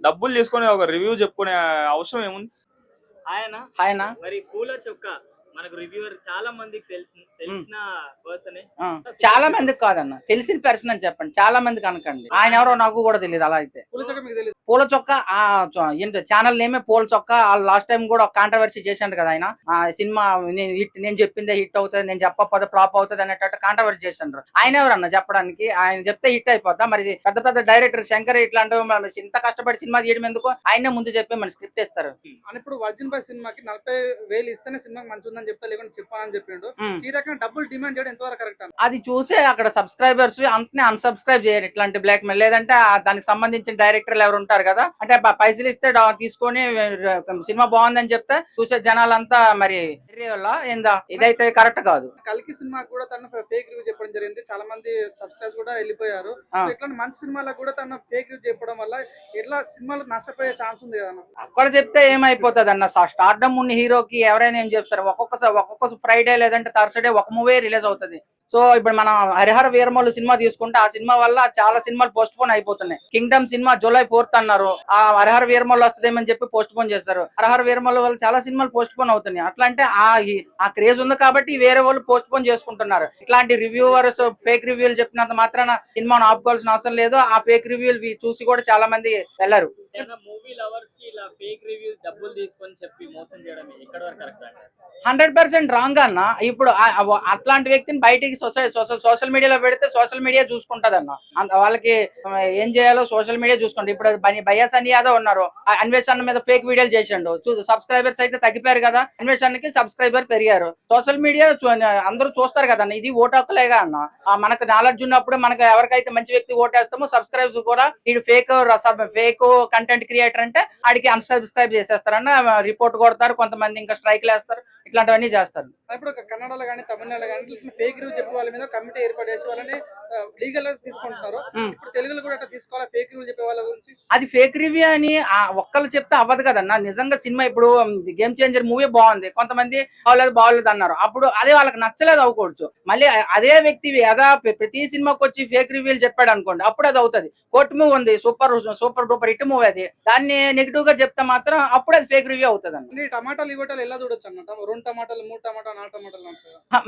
డబ్బులు తీసుకొని ఒక రివ్యూ చెప్పుకునే అవసరం ఏముంది? ఆయన ఆయన మరి పూల చొక్క మనకు రివ్యూవర్ చాలా మందికి తెలిసిన తెలిసిన పర్సన్ చాలా మందికి కాదన్న. తెలిసిన పర్సన్ అని చెప్పండి. చాలా మందికి అనకండి. ఆయన ఎవరో నాకు కూడా తెలియదు అలా అయితే. పూల చొక్క ఆ చ- ఏంటి ఛానల్ నేమే పూల చొక్క. లాస్ట్ టైం కూడా ఒక కాంట్రవర్సీ చేశాడు కదా ఆయన. ఆ సినిమా నేను హిట్ నేను చెప్పిందే హిట్ అవుతుంది నేను చెప్పకపోతే ఫ్లాప్ అవుతుంది అనేటట్టు కాంట్రవర్సీ చేశాడు ఆయన ఎవరన్న చెప్పడానికి? ఆయన చెప్తే హిట్ అయిపోద్దా? మరి పెద్ద పెద్ద డైరెక్టర్ శంకర్ ఇట్లాంటి ఇంత కష్టపడి సినిమా తీయడం ఎందుకు? ఆయనే ముందు చెప్పి మన స్క్రిప్ట్ ఇస్తారు అని ఇప్పుడు వర్జిన్ బాయ్ సినిమాకి నలభై వేలు ఇస్తేనే సినిమాకి మంచి ఉందని చెప్తా లేకుండా చెప్పానని చెప్పిండు. ఈ రకంగా డబ్బులు డిమాండ్ చేయడం ఎంతవరకు కరెక్ట్ అది చూసే అక్కడ సబ్స్క్రైబర్స్ అంతనే అన్సబ్స్క్రైబ్ చేయరు. ఇట్లాంటి బ్లాక్ మెయిల్ లేదంటే దానికి సంబంధించిన డైరెక్టర్లు ఎవరు ఉంటారు కదా అంటే పైసలు ఇస్తే తీసుకొని సినిమా బాగుందని చెప్తే చూసే జనాలంతా మరి ఏందా? ఇదైతే కరెక్ట్ కాదు. కలికి సినిమా కూడా తన ఫేక్ రివ్యూ చెప్పడం జరిగింది. చాలా మంది సబ్స్క్రైబ్ కూడా వెళ్ళిపోయారు. ఇట్లాంటి మంచి సినిమాలకు కూడా తన ఫేక్ రివ్యూ చెప్పడం వల్ల ఎట్లా సినిమాలు నష్టపోయే ఛాన్స్ ఉంది కదా అక్కడ చెప్తే ఏమైపోతుంది అన్న స్టార్డమ్ ఉన్న హీరోకి ఎవరైనా ఏం చెప్తారు? ఒక్కొక్క ఒక్కొక్క ఫ్రైడే లేదంటే థర్స్డే ఒక మూవీ రిలీజ్ అవుతుంది. సో ఇప్పుడు మనం హరిహర వీరమల్లు సినిమా తీసుకుంటే ఆ సినిమా వల్ల చాలా సినిమాలు పోస్ట్ పోన్ అయిపోతున్నాయి. కింగ్డమ్ సినిమా జూలై ఫోర్త్ అన్నారు. ఆ హరిహర వీరమల్లు వస్తుందేమని చెప్పి పోస్ట్ పోన్ చేస్తారు హరిహర వీరమల్లు వల్ల చాలా సినిమాలు పోస్ట్ పోన్ అవుతున్నాయి. అట్లా అంటే ఆ ఆ క్రేజ్ ఉంది కాబట్టి వేరే వాళ్ళు పోస్ట్ పోన్ చేసుకుంటున్నారు. ఇట్లాంటి రివ్యూవర్స్ ఫేక్ రివ్యూలు చెప్పినంత మాత్రాన సినిమాను ఆపుకోవాల్సిన అవసరం లేదు. ఆ ఫేక్ రివ్యూలు చూసి కూడా చాలా మంది వెళ్ళరు. Movie lovers hundred percent wrong అన్న. ఇప్పుడు అట్లాంటి వ్యక్తిని బయటికి సొసైటీ సోషల్ మీడియాలో పెడితే సోషల్ మీడియా చూసుకుంటది అన్న అంత వాళ్ళకి ఏం చేయాలో సోషల్ మీడియా చూసుకుంటారు ఇప్పుడు బని- అని యాదవ్ ఉన్నారు. ఆ అన్వేషణ మీద ఫేక్ వీడియోలు చేసిండు. చూ సబ్స్క్రైబర్స్ అయితే తగ్గిపోయారు కదా. అన్వేషణకి సబ్స్క్రైబర్ పెరిగారు. సోషల్ మీడియా అందరూ చూస్తారు కదా ఇది ఓటాకులేగా అన్న. మనకు నాలెడ్జ్ ఉన్నప్పుడు మనకు ఎవరికైతే మంచి వ్యక్తి ఓటేస్తామో సబ్స్క్రైబ్స్ కూడా వీడు ఫేక్ ఫేక్ కంటెంట్ క్రియేటర్ అంటే ఆడికి అన్సబ్స్క్రైబ్ చేసేస్తారన్న రిపోర్ట్ కొడతారు కొంతమంది ఇంకా స్ట్రైక్లు వేస్తారు ఇట్లాంటివన్నీ చేస్తారు. ఇప్పుడు కన్నడలో కానీ తమిళనాడులో కానీ ఫేక్ రివ్యూ చెప్పే వాళ్ళ మీద కమిటీ ఏర్పాటు చేసి వాళ్ళని లీగల్ తీసుకుంటున్నారు. ఉమ్. ఇప్పుడు తెలుగులో కూడా అట్లా తీసుకోవాలా ఫేక్ రివ్యూ చెప్పే వాళ్ళ గురించి? అది ఫేక్ రివ్యూ అని ఒక్కళ్ళు చెప్తే అవ్వదు కదన్న నిజంగా సినిమా ఇప్పుడు గేమ్ చేంజర్ మూవీ బాగుంది. కొంతమంది బాగోలేదు బాగోలేదు అన్నారు. అప్పుడు అదే వాళ్ళకి నచ్చలేదు అవ్వకూడదు. మళ్ళీ అదే వ్యక్తి యథా ప్ర- ప్రతి సినిమాకి వచ్చి ఫేక్ రివ్యూలు చెప్పాడు అనుకోండి అప్పుడు అది అవుతుంది. కోర్టు మూవీ ఉంది super super duper hit movie అది. దాన్ని నెగిటివ్గా చెప్తే మాత్రం అప్పుడు అది ఫేక్ రివ్యూ అవుతుంది అన్న టమాటాలు ఇవ్వటాలు ఎలా చూడొచ్చు అన్నమాట?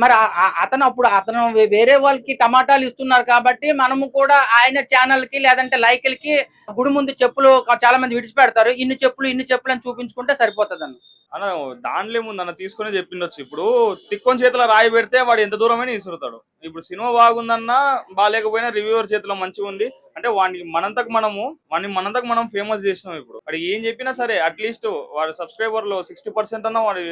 మరి అతను అప్పుడు అతను వేరే వాళ్ళకి టమాటాలు ఇస్తున్నారు కాబట్టి మనము కూడా ఆయన ఛానల్కి లేదంటే లైకులకి గుడి ముందు చెప్పులు చాలా మంది విడిచిపెడతారు. ఇన్ని చెప్పులు ఇన్ని చెప్పులు అని చూపించుకుంటే సరిపోతుంది అన్న అన్న దానిలో ఏముంది అన్న తీసుకునే చెప్పిండొచ్చు. ఇప్పుడు తిక్కొని చేతిలో రాయి పెడితే వాడు ఎంత దూరమైనా ఇసురుతాడు. ఇప్పుడు సినిమా బాగుందన్నా బాగాలేకపోయినా రివ్యూవర్ చేతిలో మంచిగా ఉంది. అంటే వాడిని మనంతకు మనము వాడిని మనంతకు మనం ఫేమస్ చేసినాం ఇప్పుడు. వాడు ఏం చెప్పినా సరే అట్లీస్ట్ వాడి సబ్స్క్రైబర్లు సిక్స్టీ పర్సెంట్ అన్న వాడి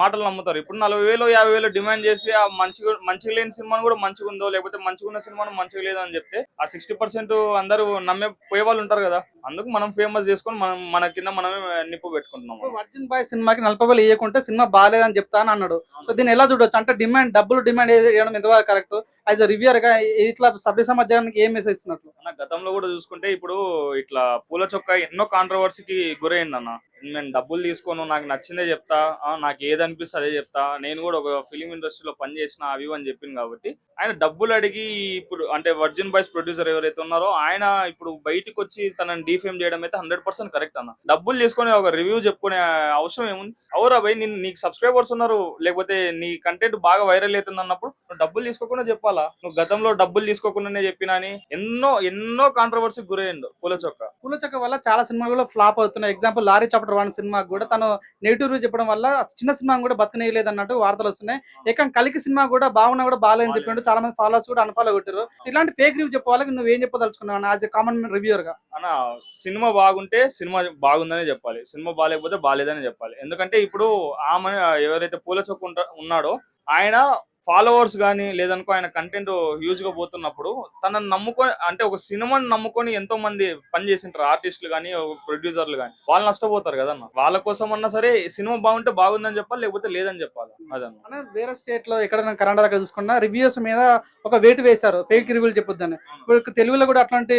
మాటలు నమ్ముతారు. ఇప్పుడు నలభై వేలు యాభై వేలు డిమాండ్ చేసి ఆ మంచిగా మంచిగా లేని సినిమాను కూడా మంచిగా ఉందో లేకపోతే మంచిగా ఉన్న సినిమాను మంచిగా లేదో అని చెప్తే ఆ సిక్స్టీ పర్సెంట్ అందరూ నమ్మే పోయే వాళ్ళు ఉంటారు కదా. అందుకు మనం ఫేమస్ చేసుకొని మనం మన కింద మనమే నిప్పు పెట్టుకుంటున్నాం. వర్జిన్ బాయ్ సినిమాకి నలభై వేలు ఇవ్వకుంటే సినిమా బాగాలేదని చెప్తాను అన్నాడు. సో దీన్ని ఎలా చూడొచ్చు? అంటే డిమాండ్ డబ్బులు డిమాండ్ చేయడం ఎంతవరకు కరెక్ట్? యాజ్ అ రివ్యూర్గా ఇట్లా సభ్య సమాజానికి ఏం మెసేజ్ ఇస్తున్నట్లు గతంలో కూడా చూసుకుంటే ఇప్పుడు ఇట్లా పూల చొక్క ఎన్నో కాంట్రవర్సీకి గురైంది అన్న నేను డబ్బులు తీసుకోను నాకు నచ్చిందే చెప్తా నాకు ఏది అనిపిస్తే అదే చెప్తా. నేను కూడా ఒక ఫిలిం ఇండస్ట్రీలో పని చేసిన అవి అని చెప్పింది కాబట్టి. ఆయన డబ్బులు అడిగి ఇప్పుడు అంటే వర్జిన్ బాయ్స్ ప్రొడ్యూసర్ ఎవరైతే ఉన్నారో ఆయన ఇప్పుడు బయటికి వచ్చి తనని డీఫేమ్ చేయడం అయితే హండ్రెడ్ పర్సెంట్ కరెక్ట్ అన్న. డబ్బులు తీసుకొని ఒక రివ్యూ చెప్పుకునే అవసరం ఏముంది? అవురా భయ్ నేను నీకు సబ్స్క్రైబర్స్ ఉన్నారు లేకపోతే నీ కంటెంట్ బాగా వైరల్ అవుతుంది అన్నప్పుడు డబ్బులు తీసుకోకుండా చెప్పాలా? నువ్వు గతంలో డబ్బులు తీసుకోకుండానే చెప్పినా అని? ఎన్నో ఎన్నో కాంట్రవర్సీకి గురయ్యిండు పూల చొక్క. పూల చక్క వల్ల చాలా సినిమాలు ఫ్లాప్ అవుతున్నాయి. ఎగ్జాంపుల్ లారీ చాప్టర్ వన్ సినిమాకి కూడా తను నెగిటివ్ రివ్యూ చెప్పడం వల్ల చిన్న సినిమా కూడా బతకనేయలేదు అన్నట్టు వార్తలు వస్తున్నాయి. ఏకం కలికి సినిమా కూడా బాగున్నా కూడా బాగాలేదని చెప్పిండు చాలా మంది ఫాలోవర్స్ కూడా అన్ఫాలో కొట్టారు ఇలాంటి ఫేక్ రివ్యూ చెప్పే వాళ్ళకి నువ్వు ఏం చెప్పదలుచుకున్నావు యాజ్ ఎ కామన్ రివ్యూర్గా. అన్న సినిమా బాగుంటే సినిమా బాగుందని చెప్పాలి. సినిమా బాగాలేకపోతే బాగాలేదని చెప్పాలి. ఎందుకంటే ఇప్పుడు ఆమె ఎవరైతే పూల చొక్క ఉంట- ఉన్నాడో ఆయన ఫాలోవర్స్ కానీ లేదనుకో ఆయన కంటెంట్ హ్యూజ్గా పోతున్నప్పుడు తనని నమ్ముకొని అంటే ఒక సినిమాని నమ్ముకొని ఎంతో మంది పని చేసింటారు ఆర్టిస్టులు కానీ ప్రొడ్యూసర్లు కానీ వాళ్ళు నష్టపోతారు కదన్న వాళ్ళ కోసం అన్నా సరే సినిమా బాగుంటే బాగుందని చెప్పాలి? లేకపోతే లేదని చెప్పాలి? అదన్న వేరే స్టేట్లో ఎక్కడైనా కర్ణాటక చూసుకున్నా రివ్యూస్ మీద ఒక వెయిట్ వేశారు. ఫేక్ రివ్యూలు చెప్పొద్దని. ఇప్పుడు తెలుగులో కూడా అట్లాంటి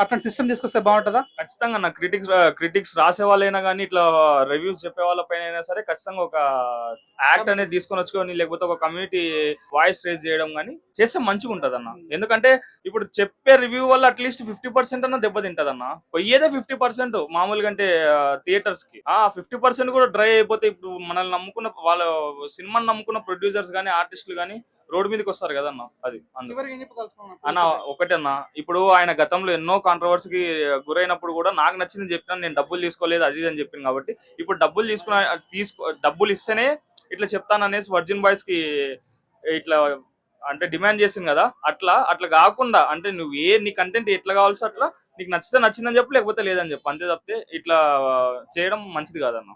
అట్లాంటి సిస్టమ్ తీసుకొస్తే బాగుంటుందా? ఖచ్చితంగా నా క్రిటిక్స్ క్రిటిక్స్ రాసే వాళ్ళైనా కానీ ఇట్లా రివ్యూస్ చెప్పే వాళ్ళపైన అయినా సరే ఖచ్చితంగా ఒక యాక్ట్ అనేది తీసుకొని వచ్చుకొని లేకపోతే ఒక కమ్యూనిటీ వాయిస్ రేజ్ చేయడం కానీ చేస్తే మంచిగా ఉంటది అన్న ఎందుకంటే ఇప్పుడు చెప్పే రివ్యూ వల్ల అట్లీస్ట్ ఫిఫ్టీ పర్సెంట్ అన్న దెబ్బతింటది అన్న పోయేదే ఫిఫ్టీ పర్సెంట్ మామూలుగా అంటే థియేటర్స్కి. ఆ ఫిఫ్టీ పర్సెంట్ కూడా డ్రై అయిపోతే ఇప్పుడు మనల్ని నమ్ముకున్న వాళ్ళ సినిమాని నమ్ముకున్న ప్రొడ్యూసర్స్ కానీ ఆర్టిస్టులు కానీ రోడ్ మీదకి వస్తారు అది చెప్పదలుచుకున్నావు? అన్న? ఒకటే అన్న ఇప్పుడు ఆయన గతంలో ఎన్నో కాంట్రవర్సీకి గురైనప్పుడు కూడా నాకు నచ్చింది చెప్పినా నేను డబ్బులు తీసుకోలేదు అది ఇది అని చెప్పింది కాబట్టి ఇప్పుడు డబ్బులు తీసుకున్న తీసుకో డబ్బులు ఇస్తేనే ఇట్లా చెప్తాను అనేసి వర్జిన్ బాయ్స్కి ఇట్లా అంటే డిమాండ్ చేసింది కదా అట్లా అట్లా కాకుండా అంటే నువ్వు ఏ నీ కంటెంట్ ఎట్లా కావాల్సి అట్లా నీకు నచ్చితే నచ్చిందని చెప్పు లేకపోతే లేదని చెప్పు అంతే తప్పితే ఇట్లా చేయడం మంచిది కాదన్న.